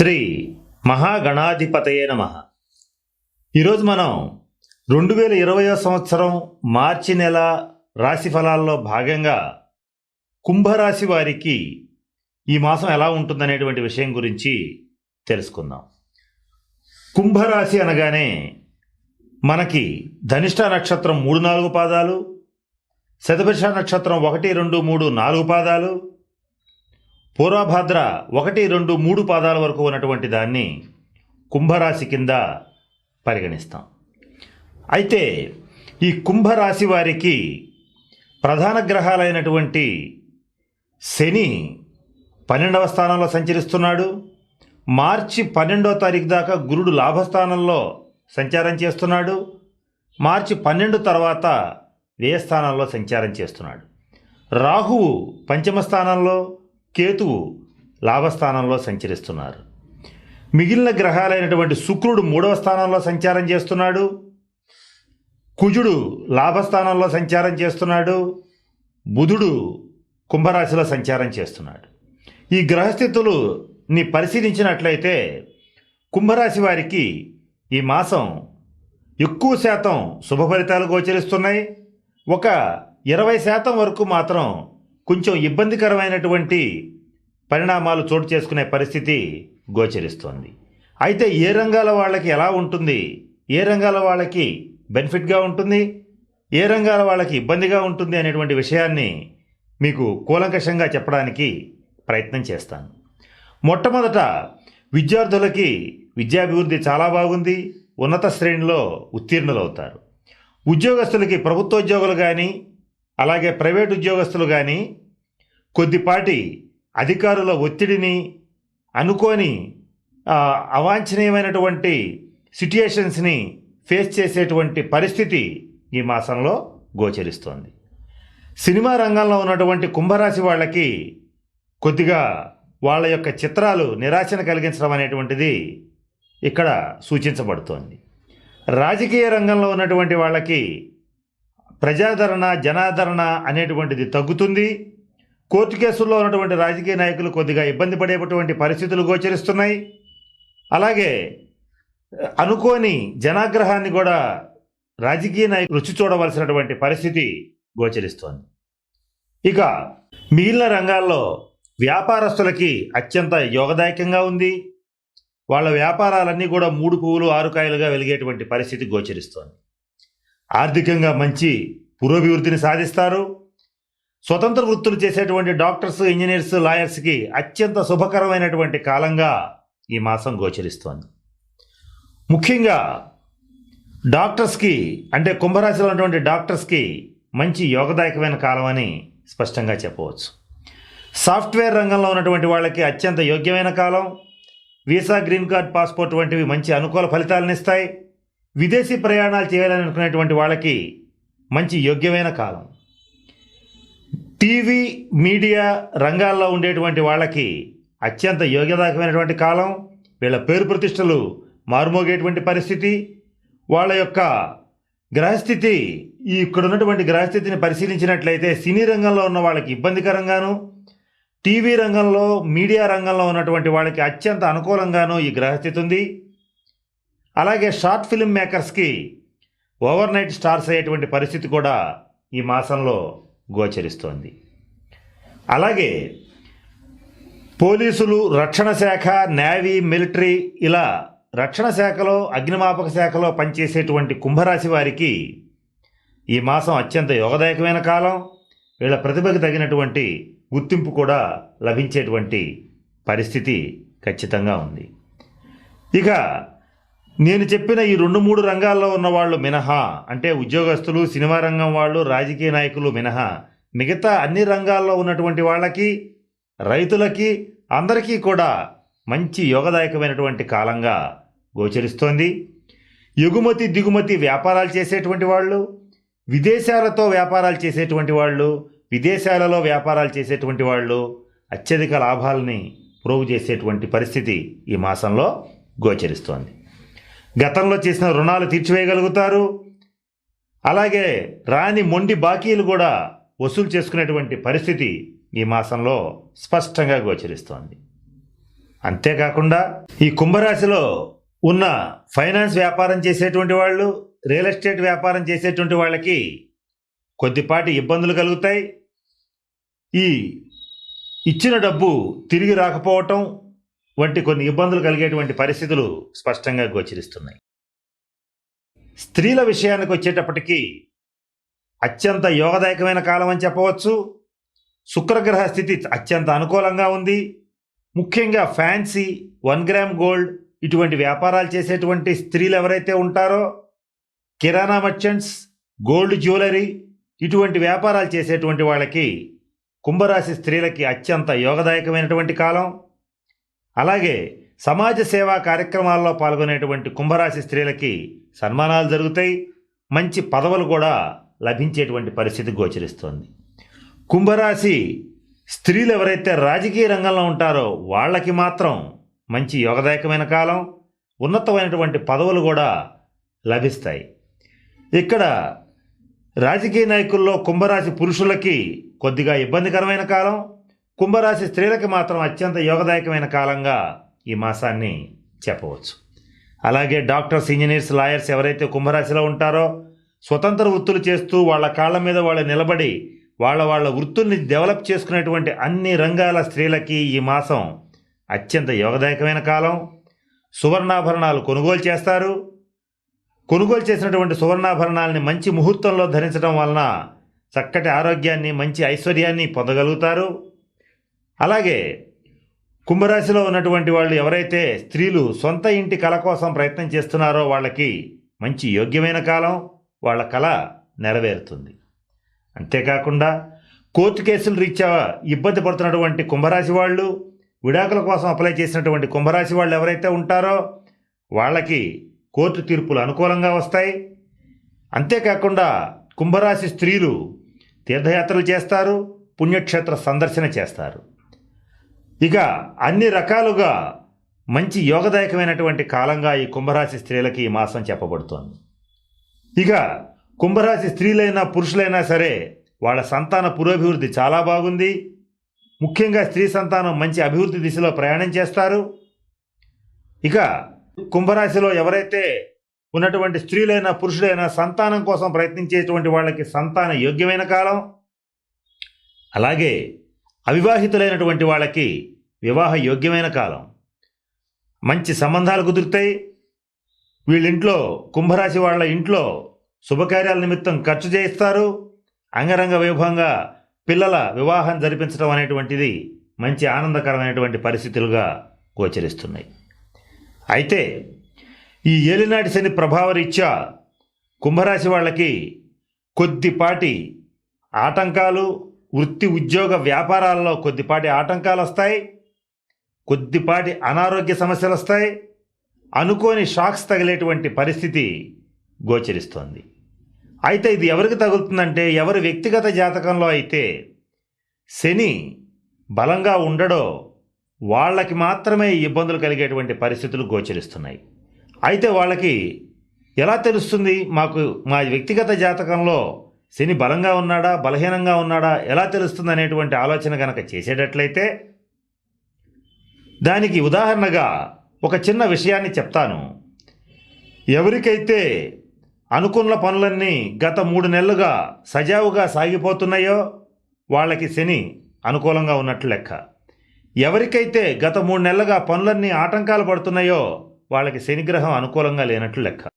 శ్రీ మహాగణాధిపతయే నమ. ఈరోజు మనం రెండు వేల ఇరవయో సంవత్సరం మార్చి నెల రాశి ఫలాల్లో భాగంగా కుంభరాశి వారికి ఈ మాసం ఎలా ఉంటుందనేటువంటి విషయం గురించి తెలుసుకుందాం. కుంభరాశి అనగానే మనకి ధనిష్ట నక్షత్రం మూడు నాలుగు పాదాలు శతభిష నక్షత్రం ఒకటి రెండు మూడు నాలుగు పాదాలు పూర్వభాద్ర ఒకటి రెండు మూడు పాదాల వరకు ఉన్నటువంటి దాన్ని కుంభరాశి కింద పరిగణిస్తాం. అయితే ఈ కుంభరాశి వారికి ప్రధాన గ్రహాలైనటువంటి శని పన్నెండవ స్థానంలో సంచరిస్తున్నాడు. మార్చి పన్నెండవ తారీఖు దాకా గురుడు లాభస్థానంలో సంచారం చేస్తున్నాడు. మార్చి పన్నెండు తర్వాత వ్యయస్థానంలో సంచారం చేస్తున్నాడు. రాహువు పంచమ స్థానంలో కేతువు లాభస్థానంలో సంచరిస్తున్నారు. మిగిలిన గ్రహాలైనటువంటి శుక్రుడు మూడవ స్థానంలో సంచారం చేస్తున్నాడు. కుజుడు లాభస్థానంలో సంచారం చేస్తున్నాడు. బుధుడు కుంభరాశిలో సంచారం చేస్తున్నాడు. ఈ గ్రహస్థితులు ని పరిశీలించినట్లయితే కుంభరాశి వారికి ఈ మాసం ఎక్కువ శాతం శుభ ఫలితాలు గోచరిస్తున్నాయి. ఒక ఇరవై శాతం వరకు మాత్రం కొంచెం ఇబ్బందికరమైనటువంటి పరిణామాలు చోటు చేసుకునే పరిస్థితి గోచరిస్తోంది. అయితే ఏ రంగాల వాళ్ళకి ఎలా ఉంటుంది? ఏ రంగాల వాళ్ళకి బెనిఫిట్గా ఉంటుంది? ఏ రంగాల వాళ్ళకి ఇబ్బందిగా ఉంటుంది అనేటువంటి విషయాన్ని మీకు కూలంకషంగా చెప్పడానికి ప్రయత్నం చేస్తాను. మొట్టమొదట విద్యార్థులకి విద్యాభివృద్ధి చాలా బాగుంది. ఉన్నత శ్రేణిలో ఉత్తీర్ణులు అవుతారు ఉద్యోగస్తులకి ప్రభుత్వోద్యోగులు కానీ అలాగే ప్రైవేట్ ఉద్యోగస్తులు కానీ కొద్దిపాటి అధికారుల ఒత్తిడిని అనుకోని అవాంఛనీయమైనటువంటి సిట్యుయేషన్స్ని ఫేస్ చేసేటువంటి పరిస్థితి ఈ మాసంలో గోచరిస్తోంది. సినిమా రంగంలో ఉన్నటువంటి కుంభరాశి వాళ్ళకి కొద్దిగా వాళ్ళ యొక్క చిత్రాలు నిరాశను కలిగించడం అనేటువంటిది ఇక్కడ సూచించబడుతోంది. రాజకీయ రంగంలో ఉన్నటువంటి వాళ్ళకి ప్రజాదరణ జనాదరణ అనేటువంటిది తగ్గుతుంది. కోర్టు కేసుల్లో ఉన్నటువంటి రాజకీయ నాయకులు కొద్దిగా ఇబ్బంది పడేటువంటి పరిస్థితులు గోచరిస్తున్నాయి. అలాగే అనుకోని జనాగ్రహాన్ని కూడా రాజకీయ నాయకులు రుచి చూడవలసినటువంటి పరిస్థితి గోచరిస్తోంది. ఇక మిగిలిన రంగాల్లో వ్యాపారస్తులకి అత్యంత యోగదాయకంగా ఉంది. వాళ్ళ వ్యాపారాలన్నీ కూడా మూడు పువ్వులు ఆరుకాయలుగా వెలిగేటువంటి పరిస్థితి గోచరిస్తోంది. ఆర్థికంగా మంచి పురోభివృద్ధిని సాధిస్తారు. స్వతంత్ర వృత్తులు చేసేటువంటి డాక్టర్స్ ఇంజనీర్స్ లాయర్స్కి అత్యంత శుభకరమైనటువంటి కాలంగా ఈ మాసం గోచరిస్తోంది. ముఖ్యంగా డాక్టర్స్కి అంటే కుంభరాశిలో ఉన్నటువంటి డాక్టర్స్కి మంచి యోగదాయకమైన కాలం అని స్పష్టంగా చెప్పవచ్చు. సాఫ్ట్వేర్ రంగంలో ఉన్నటువంటి వాళ్ళకి అత్యంత యోగ్యమైన కాలం. వీసా గ్రీన్ కార్డ్ పాస్పోర్ట్ వంటివి మంచి అనుకూల ఫలితాలను ఇస్తాయి. విదేశీ ప్రయాణాలు చేయాలని అనుకునేటువంటి వాళ్ళకి మంచి యోగ్యమైన కాలం. టీవీ మీడియా రంగాల్లో ఉండేటువంటి వాళ్ళకి అత్యంత యోగ్యదాయకమైనటువంటి కాలం వీళ్ళ పేరు ప్రతిష్టలు మారుమోగేటువంటి పరిస్థితి వాళ్ళ యొక్క గ్రహస్థితి ఈ ఇక్కడ ఉన్నటువంటి గ్రహస్థితిని పరిశీలించినట్లయితే సినీ రంగంలో ఉన్న వాళ్ళకి ఇబ్బందికరంగాను టీవీ రంగంలో మీడియా రంగంలో ఉన్నటువంటి వాళ్ళకి అత్యంత అనుకూలంగాను ఈ గ్రహస్థితి ఉంది. అలాగే షార్ట్ ఫిల్మ్ మేకర్స్కి ఓవర్ నైట్ స్టార్స్ అయ్యేటువంటి పరిస్థితి కూడా ఈ మాసంలో గోచరిస్తోంది. అలాగే పోలీసులు రక్షణ శాఖ నేవీ మిలిటరీ ఇలా రక్షణ శాఖలో అగ్నిమాపక శాఖలో పనిచేసేటువంటి కుంభరాశి వారికి ఈ మాసం అత్యంత యోగదాయకమైన కాలం. వీళ్ళ ప్రతిభకు తగినటువంటి గుర్తింపు కూడా లభించేటువంటి పరిస్థితి ఖచ్చితంగా ఉంది. ఇక నేను చెప్పిన ఈ రెండు మూడు రంగాల్లో ఉన్న వాళ్ళు మినహా. అంటే ఉద్యోగస్తులు సినిమా రంగం వాళ్ళు రాజకీయ నాయకులు మినహా. మిగతా అన్ని రంగాల్లో ఉన్నటువంటి వాళ్ళకి రైతులకి అందరికీ కూడా మంచి యోగదాయకమైనటువంటి కాలంగా గోచరిస్తోంది. ఎగుమతి దిగుమతి వ్యాపారాలు చేసేటువంటి వాళ్ళు విదేశాలతో వ్యాపారాలు చేసేటువంటి వాళ్ళు విదేశాలలో వ్యాపారాలు చేసేటువంటి వాళ్ళు అత్యధిక లాభాలని ప్రోగు చేసేటువంటి పరిస్థితి ఈ మాసంలో గోచరిస్తోంది. గతంలో చేసిన రుణాలు తీర్చివేయగలుగుతారు. అలాగే రాని మొండి బాకీలు కూడా వసూలు చేసుకునేటువంటి పరిస్థితి ఈ మాసంలో స్పష్టంగా గోచరిస్తోంది. అంతేకాకుండా ఈ కుంభరాశిలో ఉన్న ఫైనాన్స్ వ్యాపారం చేసేటువంటి వాళ్ళు రియల్ ఎస్టేట్ వ్యాపారం చేసేటువంటి వాళ్ళకి కొద్దిపాటి ఇబ్బందులు కలుగుతాయి. ఈ ఇచ్చిన డబ్బు తిరిగి రాకపోవటం వంటి కొన్ని ఇబ్బందులు కలిగేటువంటి పరిస్థితులు స్పష్టంగా గోచరిస్తున్నాయి. స్త్రీల విషయానికి వచ్చేటప్పటికీ అత్యంత యోగదాయకమైన కాలం అని చెప్పవచ్చు. శుక్రగ్రహ స్థితి అత్యంత అనుకూలంగా ఉంది. ముఖ్యంగా ఫ్యాన్సీ వన్ గ్రామ్ గోల్డ్ ఇటువంటి వ్యాపారాలు చేసేటువంటి స్త్రీలు ఎవరైతే ఉంటారో కిరాణా మర్చెంట్స్ గోల్డ్ జ్యువెలరీ ఇటువంటి వ్యాపారాలు చేసేటువంటి వాళ్ళకి కుంభరాశి స్త్రీలకి అత్యంత యోగదాయకమైనటువంటి కాలం. అలాగే సమాజ సేవా కార్యక్రమాల్లో పాల్గొనేటువంటి కుంభరాశి స్త్రీలకి సన్మానాలు జరుగుతాయి. మంచి పదవులు కూడా లభించేటువంటి పరిస్థితి గోచరిస్తోంది. కుంభరాశి స్త్రీలు ఎవరైతే రాజకీయ రంగంలో ఉంటారో వాళ్ళకి మాత్రం మంచి యోగదాయకమైన కాలం ఉన్నతమైనటువంటి పదవులు కూడా లభిస్తాయి. ఇక్కడ రాజకీయ నాయకుల్లో కుంభరాశి పురుషులకి కొద్దిగా ఇబ్బందికరమైన కాలం కుంభరాశి స్త్రీలకి మాత్రం అత్యంత యోగదాయకమైన కాలంగా ఈ మాసాన్ని చెప్పవచ్చు. అలాగే డాక్టర్స్ ఇంజనీర్స్ లాయర్స్ ఎవరైతే కుంభరాశిలో ఉంటారో స్వతంత్ర వృత్తులు చేస్తూ వాళ్ళ కాళ్ళ మీద వాళ్ళు నిలబడి వాళ్ళ వాళ్ళ వృత్తుల్ని డెవలప్ చేసుకునేటువంటి అన్ని రంగాల స్త్రీలకి ఈ మాసం అత్యంత యోగదాయకమైన కాలం. సువర్ణాభరణాలు కొనుగోలు చేస్తారు. కొనుగోలు చేసినటువంటి సువర్ణాభరణాలని మంచి ముహూర్తంలో ధరించడం వలన చక్కటి ఆరోగ్యాన్ని మంచి ఐశ్వర్యాన్ని పొందగలుగుతారు. అలాగే కుంభరాశిలో ఉన్నటువంటి వాళ్ళు ఎవరైతే స్త్రీలు సొంత ఇంటి కళ కోసం ప్రయత్నం చేస్తున్నారో వాళ్ళకి మంచి యోగ్యమైన కాలం వాళ్ళ కళ నెరవేరుతుంది. అంతేకాకుండా కోర్టు కేసులు రీత్యా ఇబ్బంది పడుతున్నటువంటి కుంభరాశి వాళ్ళు విడాకుల కోసం అప్లై చేసినటువంటి కుంభరాశి వాళ్ళు ఎవరైతే ఉంటారో వాళ్ళకి కోర్టు తీర్పులు అనుకూలంగా వస్తాయి. అంతేకాకుండా కుంభరాశి స్త్రీలు తీర్థయాత్రలు చేస్తారు పుణ్యక్షేత్ర సందర్శన చేస్తారు. ఇక అన్ని రకాలుగా మంచి యోగదాయకమైనటువంటి కాలంగా ఈ కుంభరాశి స్త్రీలకి ఈ మాసం చెప్పబడుతోంది. ఇక కుంభరాశి స్త్రీలైనా పురుషులైనా సరే వాళ్ళ సంతాన పురోభివృద్ధి చాలా బాగుంది. ముఖ్యంగా స్త్రీ సంతానం మంచి అభివృద్ధి దిశలో ప్రయాణం చేస్తారు. ఇక కుంభరాశిలో ఎవరైతే ఉన్నటువంటి స్త్రీలైనా పురుషులైనా సంతానం కోసం ప్రయత్నించేటువంటి వాళ్ళకి సంతాన యోగ్యమైన కాలం. అలాగే అవివాహితులైనటువంటి వాళ్ళకి వివాహ యోగ్యమైన కాలం. మంచి సంబంధాలు కుదురుతాయి. వీళ్ళింట్లో కుంభరాశి వాళ్ళ ఇంట్లో శుభకార్యాల నిమిత్తం ఖర్చు చేయిస్తారు. అంగరంగ వైభవంగా పిల్లల వివాహం జరిపించడం అనేటువంటిది మంచి ఆనందకరమైనటువంటి పరిస్థితులుగా గోచరిస్తున్నాయి. అయితే ఈ ఏలినాటి శని ప్రభావరీత్యా కుంభరాశి వాళ్ళకి కొద్దిపాటి ఆటంకాలు వృత్తి ఉద్యోగ వ్యాపారాల్లో కొద్దిపాటి ఆటంకాలు వస్తాయి కొద్దిపాటి అనారోగ్య సమస్యలు వస్తాయి అనుకోని షాక్స్ తగిలేటువంటి పరిస్థితి గోచరిస్తోంది. అయితే ఇది ఎవరికి తగులుతుందంటే ఎవరి వ్యక్తిగత జాతకంలో అయితే శని బలంగా ఉండడో వాళ్ళకి మాత్రమే ఇబ్బందులు కలిగేటువంటి పరిస్థితులు గోచరిస్తున్నాయి. అయితే వాళ్ళకి ఎలా తెలుస్తుంది? మాకు మా వ్యక్తిగత జాతకంలో శని బలంగా ఉన్నాడా బలహీనంగా ఉన్నాడా ఎలా తెలుస్తుంది అనేటువంటి ఆలోచన కనుక చేసేటట్లయితే దానికి ఉదాహరణగా ఒక చిన్న విషయాన్ని చెప్తాను. ఎవరికైతే అనుకున్న పనులన్నీ గత మూడు నెలలుగా సజావుగా సాగిపోతున్నాయో వాళ్ళకి శని అనుకూలంగా ఉన్నట్లు లెక్క. ఎవరికైతే గత మూడు నెలలుగా పనులన్నీ ఆటంకాలు పడుతున్నాయో వాళ్ళకి శనిగ్రహం అనుకూలంగా లేనట్లు లెక్క.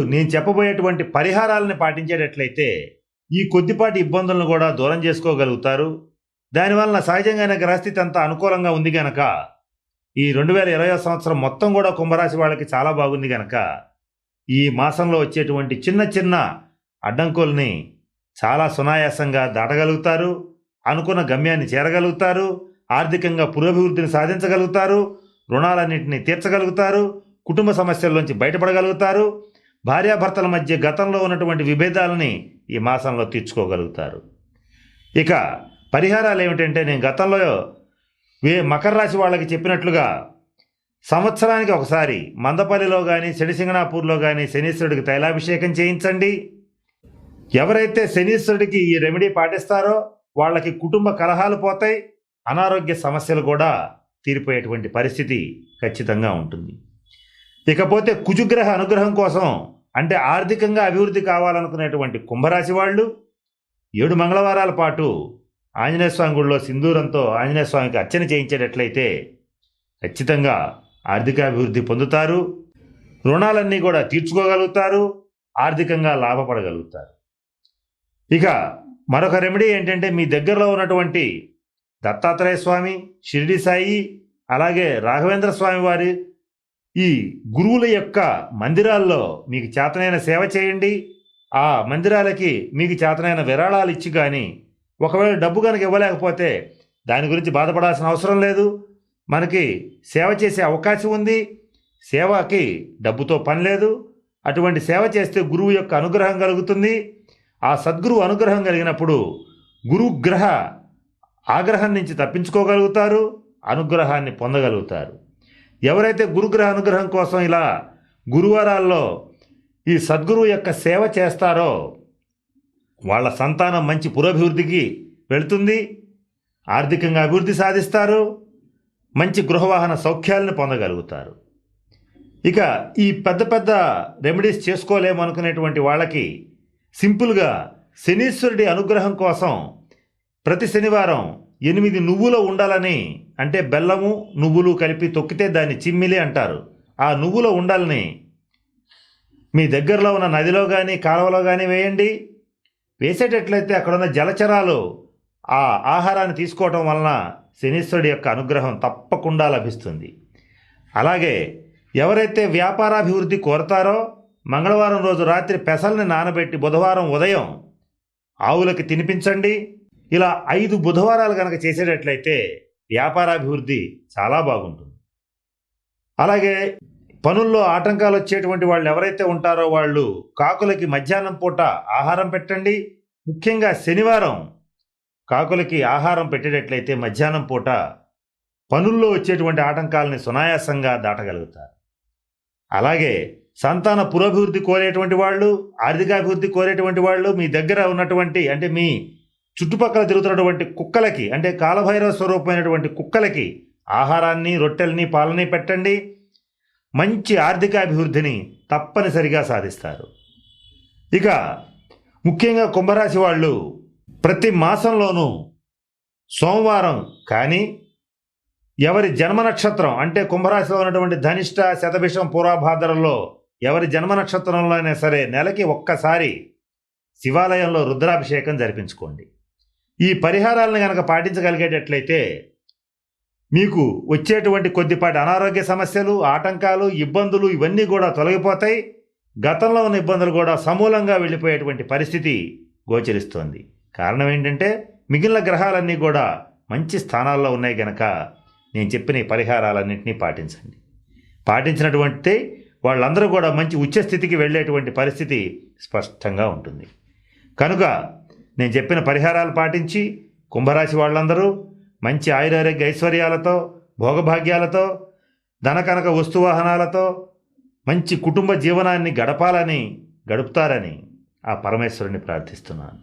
నేను చెప్పబోయేటువంటి పరిహారాలను పాటించేటట్లయితే ఈ కొద్దిపాటి ఇబ్బందులను కూడా దూరం చేసుకోగలుగుతారు. దానివలన సహజంగానే గ్రహస్థితి అంతా అనుకూలంగా ఉంది గనక ఈ రెండు వేల ఇరవై సంవత్సరం మొత్తం కూడా కుంభరాశి వాళ్ళకి చాలా బాగుంది గనక ఈ మాసంలో వచ్చేటువంటి చిన్న చిన్న అడ్డంకుల్ని చాలా సునాయాసంగా దాటగలుగుతారు. అనుకున్న గమ్యాన్ని చేరగలుగుతారు. ఆర్థికంగా పురోభివృద్ధిని సాధించగలుగుతారు. రుణాలన్నింటినీ తీర్చగలుగుతారు. కుటుంబ సమస్యల్లోంచి బయటపడగలుగుతారు. భార్యాభర్తల మధ్య గతంలో ఉన్నటువంటి విభేదాలని ఈ మాసంలో తీర్చుకోగలుగుతారు. ఇక పరిహారాలు ఏమిటంటే నేను గతంలో వే మకర రాశి వాళ్ళకి చెప్పినట్లుగా సంవత్సరానికి ఒకసారి మందపల్లిలో కానీ శనిసింగనాపూర్లో కానీ శనీశ్వరుడికి తైలాభిషేకం చేయించండి. ఎవరైతే శనీశ్వరుడికి ఈ రెమెడీ పాటిస్తారో వాళ్ళకి కుటుంబ కలహాలు పోతాయి. అనారోగ్య సమస్యలు కూడా తీరిపోయేటువంటి పరిస్థితి ఖచ్చితంగా ఉంటుంది. ఇకపోతే కుజుగ్రహ అనుగ్రహం కోసం అంటే ఆర్థికంగా అభివృద్ధి కావాలనుకునేటువంటి కుంభరాశి వాళ్ళు ఏడు మంగళవారాల పాటు ఆంజనేయ స్వామి గుడిలో సింధూరంతో ఆంజనేయ స్వామికి అర్చన చేయించేటట్లయితే ఖచ్చితంగా ఆర్థికాభివృద్ధి పొందుతారు. రుణాలన్నీ కూడా తీర్చుకోగలుగుతారు. ఆర్థికంగా లాభపడగలుగుతారు. ఇక మరొక రెమెడీ ఏంటంటే మీ దగ్గరలో ఉన్నటువంటి దత్తాత్రేయ స్వామి షిరిడి సాయి అలాగే రాఘవేంద్ర స్వామి వారి ఈ గురువుల యొక్క మందిరాల్లో మీకు చేతనైన సేవ చేయండి. ఆ మందిరాలకి మీకు చేతనైన విరాళాలు ఇచ్చి కానీ ఒకవేళ డబ్బు కనుక ఇవ్వలేకపోతే దాని గురించి బాధపడాల్సిన అవసరం లేదు. మనకి సేవ చేసే అవకాశం ఉంది. సేవకి డబ్బుతో పని లేదు. అటువంటి సేవ చేస్తే గురువు యొక్క అనుగ్రహం కలుగుతుంది. ఆ సద్గురువు అనుగ్రహం కలిగినప్పుడు గురుగ్రహ ఆగ్రహం నుంచి తప్పించుకోగలుగుతారు అనుగ్రహాన్ని పొందగలుగుతారు. ఎవరైతే గురుగ్రహ అనుగ్రహం కోసం ఇలా గురువారాల్లో ఈ సద్గురువు యొక్క సేవ చేస్తారో వాళ్ళ సంతానం మంచి పురోభివృద్ధికి వెళుతుంది ఆర్థికంగా అభివృద్ధి సాధిస్తారు మంచి గృహవాహన సౌఖ్యాలను పొందగలుగుతారు. ఇక ఈ పెద్ద పెద్ద రెమెడీస్ చేసుకోలేము అనుకునేటువంటి వాళ్ళకి సింపుల్గా శనీశ్వరుడి అనుగ్రహం కోసం ప్రతి శనివారం ఎనిమిది నువ్వుల ఉండాలని అంటే బెల్లము నువ్వులు కలిపి తొక్కితే దాన్ని చిమ్మిలి అంటారు. ఆ నువ్వుల ఉండాలని మీ దగ్గరలో ఉన్న నదిలో కానీ కాలువలో కానీ వేయండి. వేసేటట్లయితే అక్కడ ఉన్న జలచరాలు ఆ ఆహారాన్ని తీసుకోవటం వలన శనీశ్వరుడి యొక్క అనుగ్రహం తప్పకుండా లభిస్తుంది. అలాగే ఎవరైతే వ్యాపారాభివృద్ధి కోరతారో మంగళవారం రోజు రాత్రి పెసల్ని నానబెట్టి బుధవారం ఉదయం ఆవులకి తినిపించండి. ఇలా ఐదు బుధవారాలు కనుక చేసేటట్లయితే వ్యాపారాభివృద్ధి చాలా బాగుంటుంది. అలాగే పనుల్లో ఆటంకాలు వచ్చేటువంటి వాళ్ళు ఎవరైతే ఉంటారో వాళ్ళు కాకులకి మధ్యాహ్నం పూట ఆహారం పెట్టండి. ముఖ్యంగా శనివారం కాకులకి ఆహారం పెట్టేటట్లయితే మధ్యాహ్నం పూట పనుల్లో వచ్చేటువంటి ఆటంకాలని సునాయాసంగా దాటగలుగుతారు. అలాగే సంతాన పురాభివృద్ధి కోరేటువంటి వాళ్ళు ఆర్థికాభివృద్ధి కోరేటువంటి వాళ్ళు మీ దగ్గర ఉన్నటువంటి అంటే మీ చుట్టుపక్కల తిరుగుతున్నటువంటి కుక్కలకి అంటే కాలభైరవ స్వరూపమైనటువంటి కుక్కలకి ఆహారాన్ని రొట్టెల్ని పాలని పెట్టండి. మంచి ఆర్థిక అభివృద్ధిని తప్పనిసరిగా సాధిస్తారు. ఇక ముఖ్యంగా కుంభరాశి వాళ్ళు ప్రతి మాసంలోనూ సోమవారం కానీ ఎవరి జన్మ నక్షత్రం అంటే కుంభరాశిలో ఉన్నటువంటి ధనిష్ట శతభిషం పూర్వభాద్రలో ఎవరి జన్మ నక్షత్రంలో అయినా సరే నెలకి ఒక్కసారి శివాలయంలో రుద్రాభిషేకం జరిపించుకోండి. ఈ పరిహారాలను కనుక పాటించగలిగేటట్లయితే మీకు వచ్చేటువంటి కొద్దిపాటి అనారోగ్య సమస్యలు ఆటంకాలు ఇబ్బందులు ఇవన్నీ కూడా తొలగిపోతాయి. గతంలో ఉన్న ఇబ్బందులు కూడా సమూలంగా వెళ్ళిపోయేటువంటి పరిస్థితి గోచరిస్తోంది. కారణం ఏంటంటే మిగిలిన గ్రహాలన్నీ కూడా మంచి స్థానాల్లో ఉన్నాయి గనక నేను చెప్పిన ఈ పరిహారాలన్నింటినీ పాటించండి. పాటించినటువంటి వాళ్ళందరూ కూడా మంచి ఉచ్చస్థితికి వెళ్ళేటువంటి పరిస్థితి స్పష్టంగా ఉంటుంది. కనుక నేను చెప్పిన పరిహారాలు పాటించి కుంభరాశి వాళ్ళందరూ మంచి ఆయురారోగ్య ఐశ్వర్యాలతో భోగభాగ్యాలతో ధనకనక వస్తువాహనాలతో మంచి కుటుంబ జీవనాన్ని గడపాలని గడుపుతారని ఆ పరమేశ్వరుని ప్రార్థిస్తున్నాను.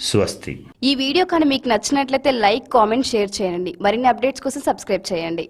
స్వస్తి. ఈ వీడియో కానీ మీకు నచ్చినట్లయితే లైక్ కామెంట్ షేర్ చేయండి. మరిన్ని అప్డేట్స్ కోసం సబ్స్క్రైబ్ చేయండి.